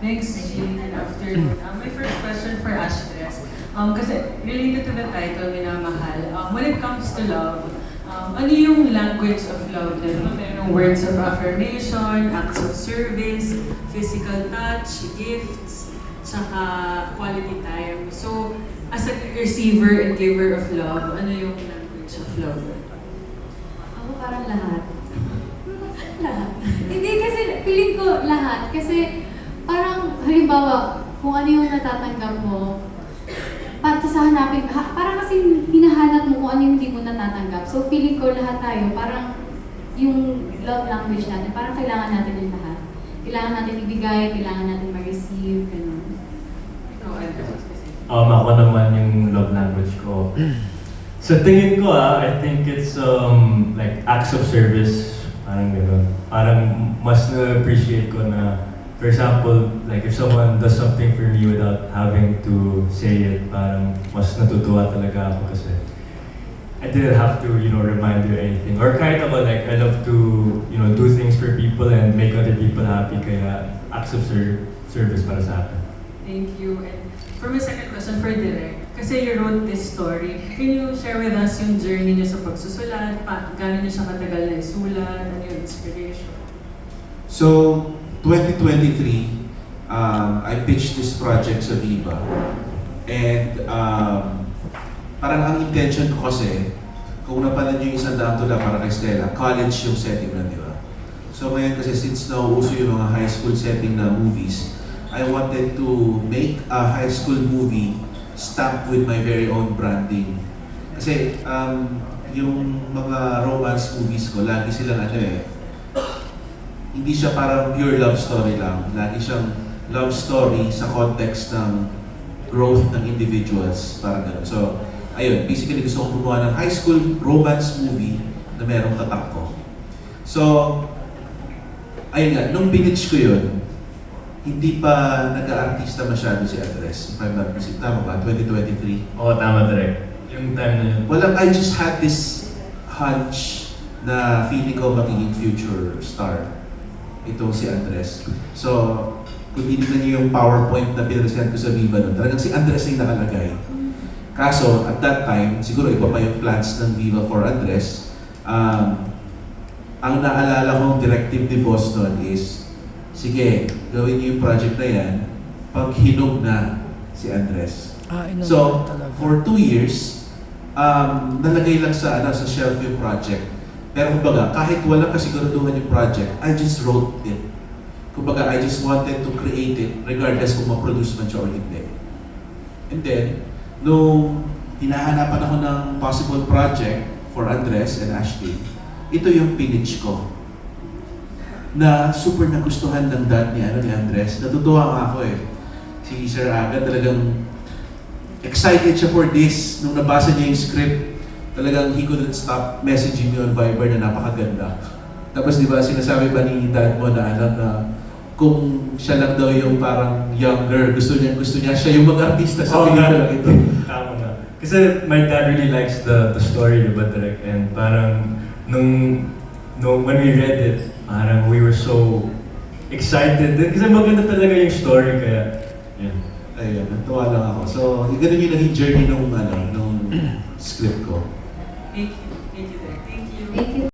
Thanks, Jean. Good afternoon. Um, my first question for Ashless. Um, kasi related to the title, Minamahal, um, when it comes to love, um, ano yung language of love na Merong words of affirmation, acts of service, physical touch, gifts, tsaka quality time. So, as a receiver and giver of love, ano yung language of love? Ako parang lahat. lahat. Hindi kasi, feeling ko lahat. Kasi parang, halimbawa, kung ano yung natatanggap mo, para sa hanapin, ha, parang kasi hinahanap mo kung ano yung hindi mo natatanggap. So feeling ko lahat tayo, parang yung love language natin, parang kailangan natin yung lahat. Kailangan natin ibigay, kailangan natin ma-receive, Andres. Um, ako naman yung love language ko. Sa tingin ko ah, I think it's um, like acts of service. Parang gano'n. Parang mas na-appreciate ko na, for example, like if someone does something for me without having to say it, parang mas natutuwa talaga ako kasi I didn't have to, you know, remind you anything. Or kahit ako, like, I love to, you know, do things for people and make other people happy. Kaya acts of ser- service para sa akin. Thank you. And for my second question for Direk, kasi you wrote this story, can you share with us yung journey niyo sa pagsusulat? Pa, gano'n niyo siya katagal na isulat? Ano yung inspiration? So, 2023, um, I pitched this project sa Viva. And um, parang ang intention ko kasi, kung napanood niyo yung isang daang tula para kay Stella, college yung setting na, di ba? So ngayon kasi since nauuso yung mga high school setting na movies, I wanted to make a high school movie stamped with my very own branding. Kasi um, yung mga romance movies ko, lagi silang ano eh, hindi siya parang pure love story lang. Lagi siyang love story sa context ng growth ng individuals. Parang ganun. So, ayun, basically gusto kong gumawa ng high school romance movie na merong tatak ko. So, ayun nga, nung pinitch ko yun, hindi pa nag-aartista masyado si Andres. If I'm not mistaken, tama ba? 2023? Oo, tama direct. Yung time na yun. Walang, I just had this hunch na feeling ko magiging future star. Itong si Andres. So, kung tinignan niyo yung PowerPoint na pinresent ko sa Viva nun, talagang si Andres ay nakalagay. Kaso, at that time, siguro iba pa yung plans ng Viva for Andres. Um, ang naalala kong directive ni Boston is, sige, gawin niyo yung project na yan pag hinog na si Andres. Ah, So, for two years, um, nalagay lang sa, ano, sa shelf yung project. Pero kumbaga, kahit walang kasiguraduhan yung project, I just wrote it. Kumbaga, I just wanted to create it regardless kung ma-produce man siya or hindi. And then, nung hinahanapan ako ng possible project for Andres and Ashley, ito yung pinitch ko na super nagustuhan ng dad ni, ano, ni Andres. Natutuwa nga ako eh. Si Sir Aga talagang excited siya for this. Nung nabasa niya yung script, talagang he couldn't stop messaging me on Viber na napakaganda. Tapos di ba sinasabi ba ni dad mo na ano na kung siya lang daw yung parang younger, gusto niya gusto niya siya yung mag-artista sa nga. pelikula ito. Tama nga. Kasi my dad really likes the the story, di ba, Direk? And parang nung, nung when we read it, parang we were so excited. Kasi maganda talaga yung story, kaya, yeah. Ayun, natuwa lang ako. So, ganun yung naging journey nung ano, nung script ko. Thank you. Thank you. Thank you. Thank you.